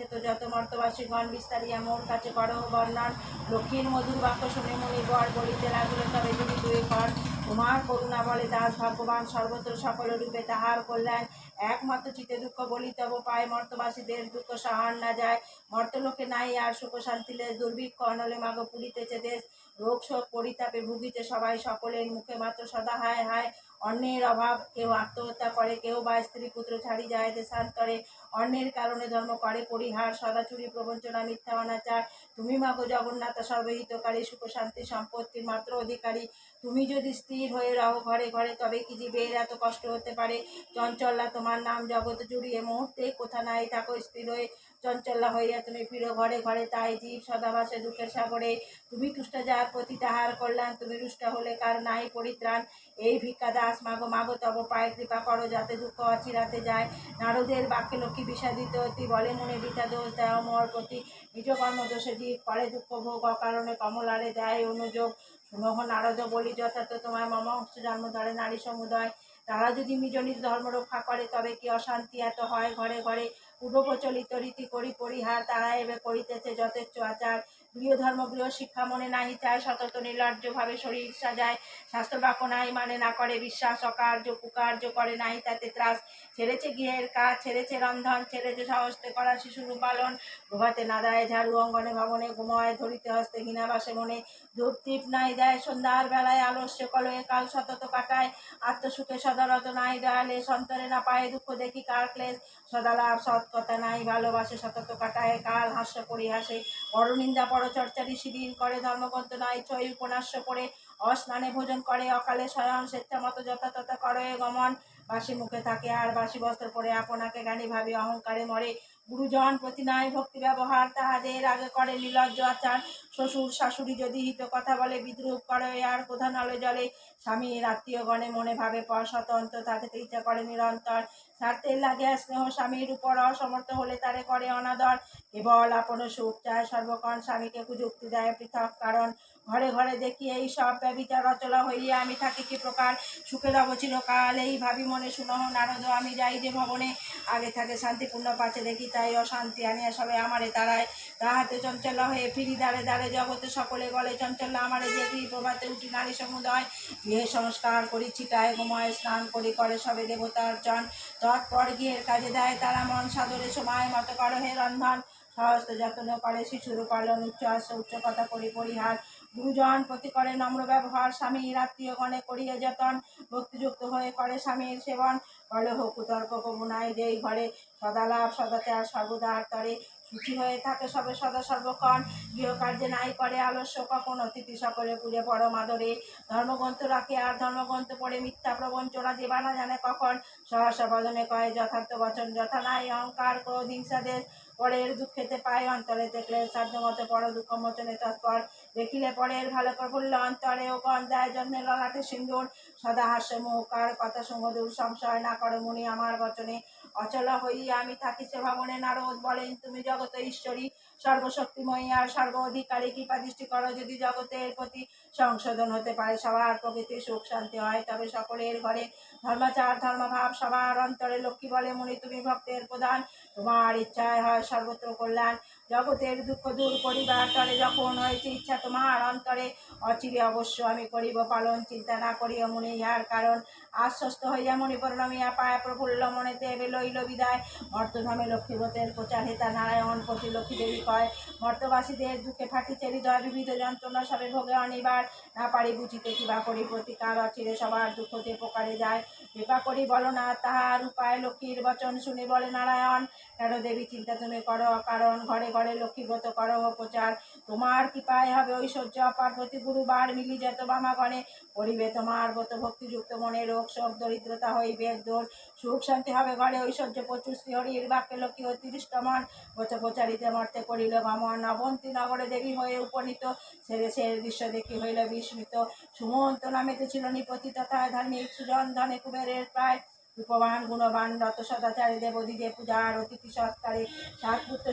আছে তো যত মর্তবাসী গণ বিস্তারিয়া মোর কাছে করো বর্ণন লক্ষ্মীর মধুর বাক্য শুনে মনে বর বলিতে লাগল তবে যদি দুই কর তোমার করুণা বলে, দাস ভগবান সর্বত্র সকল রূপে তাহার কল্যাণ। একমাত্র চিতে দুঃখ বলি, তব পায় মর্তবাসীদের দুঃখ সাহার না যায়। মর্তলোকে নাই আর সুখ শান্তিলে দুর্ভিক্ষ অনলে মাগ পুরিতেছে দেশ। রোগ শোক পরিতাপে ভুগিতে সবাই সকলের মুখে মাত্র সদা হায় হায়। অন্যের অভাব, কেউ আত্মহত্যা করে, কেউ বা স্ত্রী পুত্র ছাড়ি যায় দেশান্তরে অন্যের কারণে ধর্ম করে, পরিহার, সদাচুরি, প্রবঞ্চনা, মিথ্যা অনাচার, তুমি মাগো জগন্নাথ, সর্বহিতকারী, সুখ, শান্তি, সম্পত্তির মাত্র অধিকারী। তুমি যদি স্থির হয়ে রহো ঘরে ঘরে, তবে কি জীবের এত কষ্ট হতে পারে? চঞ্চল্লা, তোমার নাম জগৎ জুড়িয়ে মুহূর্তে কোথা নাই, থাকো স্থির হয়ে চঞ্চল্লা হইয়া তুমি ফিরো ঘরে ঘরে, তাই জীব সদাবাসে দুঃখের সাগরে। তুমি তুষ্ট যার প্রতি তাহার কল্যাণ, তুমি রুষ্ট হলে কার নাই পরিত্রাণ। এই ভিক্ষা দাস মাগো মাগো তব পায়ে কৃপা করো, যাতে দুঃখ অচিরাতে যায়। নারদের বাক্যে লক্ষ্মী বিষাদিত অতি বলে মনে বিতা দোষ দেয় মোর প্রতি নিজ কর্মদোষে জীব করে দুঃখ ভোগ, অকারণে কমলারে দেয় অনুযোগ। শুনহ নারদ বলি, যথার্থ তোমার মম জন্ম ধরে নারী সমুদয়। তারা যদি নিজ নিজ ধর্ম রক্ষা করে, তবে কি অশান্তি এত হয়? ঘরে ঘরে পূর্ব প্রচলিত রীতি করি পরিহার তারা এবে করিতেছে যথেচ্ছ আচার। গৃহ ধর্ম, গৃহ শিক্ষা মনে নাহি চায়, সতত নির্লজ্জ ভাবে শরীর সাজায়। স্বাস্থ্য বাক্য নাই মানে না করে বিশ্বাস, অকার্য, কুকার্য করে নাহি তাতে ত্রাস। ছেড়েছে গৃহের কাজ, ছেড়েছে রন্ধন, ছেড়েছে সহস্তে করা শিশুর পালন প্রভাতে না দেয় ঝাড়ু, অঙ্গনে ভবনে ঘুমায়, ধরিতে হস্তে হীনাবাসে মনে। ধূপ টিপ নাই দেয়, সন্ধ্যার বেলায় আলস্য কলয়ে কাল সতত কাটায়। আত্মসুখে সদারত নাই দেয়ালে, সন্তরে না পায়ে দুঃখ দেখি কার ক্লেশ। সদালাভ সৎকথা নাই, ভালোবাসে সতত কাটায়, কাল হাস্য পরিহাসে। পরনিন্দা পরচর্চারি শিবির করে, ধর্মগ্রন্থ নাই, ছয় উপন্যাস্য পড়ে। অস্নানে ভোজন করে, অকালে স্বয়ং স্বেচ্ছা মতো যথাতথা করে গমন। বাসি মুখে থাকে আর বাসি বস্ত্র পরে, আপনাকে জ্ঞানী ভাবে, অহংকারে মরে। গুরুজন প্রতি নাই ভক্তি ব্যবহার তাহাদের আগে করে নির্লজ্জ আচার। শ্বশুর শাশুড়ি যদি হিত কথা বলে, বিদ্রুপ করে আর প্রধান আলো জলে স্বামীর আত্মীয় গণে মনে ভাবে স্বতন্ত্র থাকিতে ইচ্ছা করে নিরন্তর। স্বার্থের লাগে স্নেহ স্বামীর উপর অসমর্থ হলে তারে করে অনাদর। কেবল আপন সুখ চায় সর্বক্ষণ স্বামীকে কুযুক্তি দেয় পৃথক কারণ। ঘরে ঘরে দেখি এই সব ব্যবিচার রচলা হইয়া আমি থাকি কি প্রকার? সুখের অবচির কাল এই ভাবি মনে শুনহ নারদ, আমি যাই যে ভবনে। আগে থাকে শান্তিপূর্ণ পাচে দেখি তাই অশান্তি আনিয়া সবে আমারে তারায় তাহাতে চঞ্চল হয়ে ফিরি দাঁড়ে দাঁড়ে জগতে সকলে বলে, চঞ্চল, আমারে গৃহ প্রভাতে উঠি নারী সমুদয়? গৃহে সংস্কার করি, ছিটায় ঘুমায় স্নান করি, করে সবে দেবতার জন। তৎপর গৃহের কাজে দেয় তারা মন, সাদরে সময় মতো করো হে রন্ধন। সহস্ত যত্ন করে শিশুর পালন উচ্চ আশ্র, উচ্চ কথা করি, পরিহার। গুরুজন প্রতি করে নম্র ব্যবহার, স্বামীর আত্মীয় গণে করিয়া যতন। ভক্তিযুক্ত হয়ে করে স্বামীর সেবন। কলহ কুতর্ক কমুনাই যেই ঘরে। সদালাভ, সদাচার সর্বদা তরে। সুখী হয়ে থাকে সবে সদা সর্বক্ষণ। গৃহকার্যে নাই করে আলস্য কখন? অতিথি সকলে পুজো পরম আদরে ধর্মগ্রন্থ রাখে আর ধর্মগ্রন্থ পড়ে মিথ্যা প্রবঞ্চনা দেবা না জানে কখন? সহসা বদনে কয় যথার্থ বচন, যথা নাই অহংকার, ক্রোধ হিংসাদেশ পরের দুঃখেতে পায়, অন্তরে দেখলে সাধ্য মতো পর দুঃখ মোচনে তৎপর। দেখিলে পরের ভালো প্রফুল্ল অন্তরে ও গন্ধায় জন্মে ললাটে সিন্দুর, সদা হাস্য মুখার কথা সুমধুর, সংশয় না করো মুনি আমার বচনে। অচল হইয়া আমি থাকি সে ভাবনে নারদ বলেন, তুমি জগত ঈশ্বরী সর্বশক্তিময়ী আর সর্ব অধিকারী কৃপা দৃষ্টি করো। যদি জগতের প্রতি সংশোধন হতে পারে, সবার প্রকৃতি সুখ, শান্তি হয়, তবে সকলের ঘরে ধর্মাচার, ধর্মভাব, সবার অন্তরে লক্ষ্মী বলে মুনি। তুমি ভক্তের প্রধান, তোমার ইচ্ছায় হয় সর্বত্র কল্যাণ। জগতের দুঃখ দূর করিবার তরে যখন হয়েছে ইচ্ছা তোমার অন্তরে, অচিরে অবশ্য আমি করিব পালন, চিন্তা না করিয়া মনে ইহার কারণ। আশ্বস্ত হইয়া মনে পরিণমিয়া পায় প্রফুল্ল মনে দেবে লইল বিদায়। মর্তধামে লক্ষ্মীব্রতের প্রচার হেতা নারায়ণ প্রতি লক্ষ্মী দেবী কয়, মর্তবাসীদের দুঃখে ফাটিছে হৃদয়, বিবিধ যন্ত্রণা সবে ভোগে অনিবার। পারি বুঝিতে কিবা করি প্রতিকার অচিরে সবার দুঃখতে প্রকারে যায়। কৃপা করি বলো না তাহার উপায়, লক্ষ্মীর বচন শুনে বলে, নারায়ণ কেন দেবী, চিন্তা তুমি করো, কারণ ঘরে ঘরে লক্ষ্মীব্রত করো প্রচার তোমার কৃপায় হবে ঐশ্বর্য পার্বতী গুরুবার মিলি যেত বামাগণে করিবে তোমার ব্রত ভক্তিযুক্ত মনে রোগ, শোক, দরিদ্রতা হইবে দূর। সুখ শান্তি হবে ঘরে ঐশ্বর্য, প্রচুর শ্রীহরির বাক্যে লক্ষ্মী অতিরিষ্ট মন। ব্রত প্রচারিতে মর্তে করিল গমন, অবন্তী নগরে দেবী হয়ে উপনীত। ছেড়ে সে দৃশ্য দেখি হইল বিস্মিত। সুমন্ত নামেতে ছিল নিপতি তথা ধার্মিক সুজন ধনে কুবেরের প্রায় রূপবান, গুণবান রত সদাচারী দেবদিগে পূজার অতিথি সৎকারে, সাত পুত্র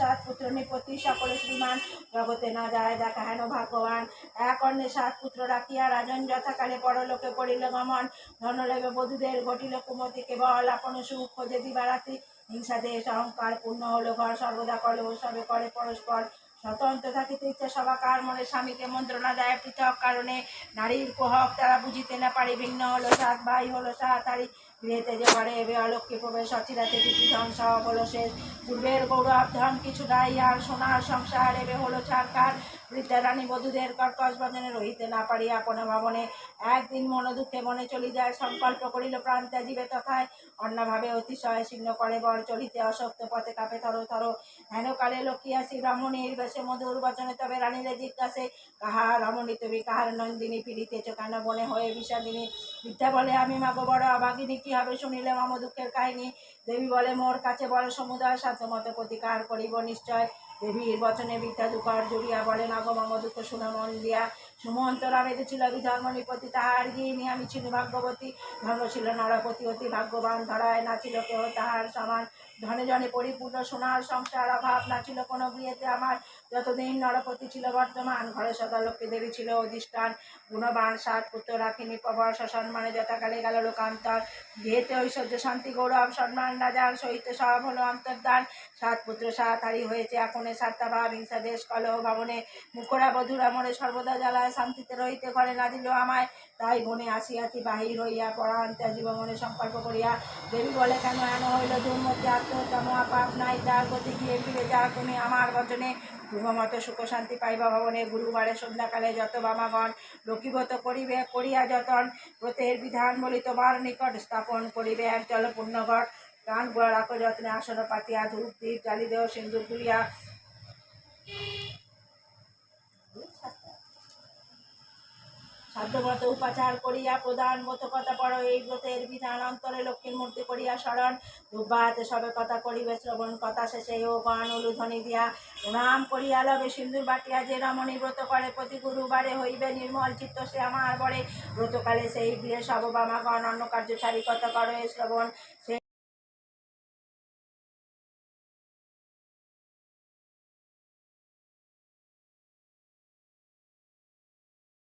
সাত পুত্র নিপতি, সকলে শ্রীমান। জগতে না যায় দেখা হেন ভাগ্যবান। এক অন্যে সাত পুত্র রাখিয়া রাজন যথাকালে পরলোকে পড়িল গমন। ধনলেবে বধূদের ঘটিল কুমতি কেবল। আপন সুখ খোঁজে দিবারাত্রি হিংসা, দেশ, অহংকার পূর্ণ হলো ঘর। সর্বদা কলে সবে করে পরস্পর। স্বতন্ত্র থাকিতে ইচ্ছা সবা কার মনে স্বামীকে মন্ত্রণা দেয় পৃথক কারণে। নারীর কোহক তারা বুঝিতে না পারি ভিন্ন হলো সাত, ভাই হলো সাত হারি গৃহেতে যে ঘরে এবে অলক্ষ্মী প্রবেশ, অচিরাতে কিছু ধন শেষ। পূর্বের গৌরব ধন কিছু নাই, আর সোনার সংসার, এবে হলো ছাড়কার বৃদ্ধা রানী বধূদের কর্কশ বদনে রহিতে না পারি আপন ভবনে। একদিন মন দুঃখে মনে চলি যায়, সংকল্প করিল প্রাণ ত্যাজিবে তথায়। অন্যভাবে অতিশয় ছিন্ন করে বর চলিতে অশক্ত পথে কাপে থর থর। হেন কালে লক্ষ্মী আসি রমণীর বেশে মধুর বচনে তবে রানীরে জিজ্ঞাসে, কাহার রমণী তুমি, কাহার নন্দিনী ফিরিতেছ কেন বনে হয়ে বিষাদিনী? বৃদ্ধা বলে, আমি মাগো বড় অভাগিনী, কি হবে শুনিলে মম দুঃখের কাহিনী। দেবী বলে, মোর কাছে বলে সমুদয় সাধ্যমতো প্রতিকার করিব নিশ্চয়। দেবীর বচনে বিদ্যা দুকর জড়িয়া বলেন আগো মম দুঃখ শুনে মন দিয়া। সুমন্ত রামেতে ছিল বিধর্মণীপতি তাহার গিয়ে আমি ছিল ভাগ্যবতী। ধর্ম ছিল নরপতি অতি ভাগ্যবান, ধরায় না ছিল কেহ তাহার সমান। ধনে জনে পরিপূর্ণ সোনার সংসার অভাব না ছিল কোনো বিয়েতে আমার। যতদিন নরপতি ছিল বর্তমান, ঘরে সদা লক্ষ্মী দেবী ছিল অধিষ্ঠান। গুণবান, সাত পুত্র রাখিনি প্রবর সম্মানে যথাকালে গেল লোকান্তর গৃহেতে ঐশ্বর্য, শান্তি, গৌরব, সম্মান, রাজার সহিত সব হলো অন্তর্দান সাত পুত্র, সাত হারি হয়েছে এখনে সাতটা ভাব, হিংসা, দেশ, কলহ, ভবনে। মুখরা, বধুরা, মরে সর্বদা জ্বালায় শান্তিতে রহিতে ঘরে না দিল আমায়। তাই বনে আসিয়াছি, বাহির হইয়া পরাণ ত্যাজিব মনে সংকল্প করিয়া, দেবী বলে, কেন এন হইল? দুর্মতি আত্মহত্যা মহাপাপ নাই, যার গতি গিয়ে ফিরে যা তুমি আমার বচনে পূর্বমত সুখ শান্তি পাইবা ভবনে, গুরুবারে সন্ধ্যাকালে যত বামাগণ লক্ষীগত করিবে, করিয়া যতন, ব্রতের বিধান বলি তোমার নিকট স্থাপন করিবে। এক জল পুণ্যঘট, গান গোড়া রাখো যত্নে আসন পাতিয়া, ধূপ, দীপ জ্বালি দেহ, সিন্দুর তুলিয়া সাধ্যমত উপাচার করিয়া প্রধান মত কথা পড়ো, এই ব্রতের বিধান অন্তরে লক্ষ্মীর মূর্তি করিয়া স্মরণ। দুর্বাতে সবে কথা করিবে, শ্রবণ কথা শেষে ও গান উলুধ্বনি দিয়া প্রণাম করিয়া লবে। সিন্দুর বাটিয়া যে রমণী ব্রত করে, প্রতি গুরুবারে হইবে নির্মল চিত্ত সে আমার বরে। ব্রতকালে সেই গৃহে সব বামাগণ অন্য কার্য সারি কথা করো শ্রবণ। সে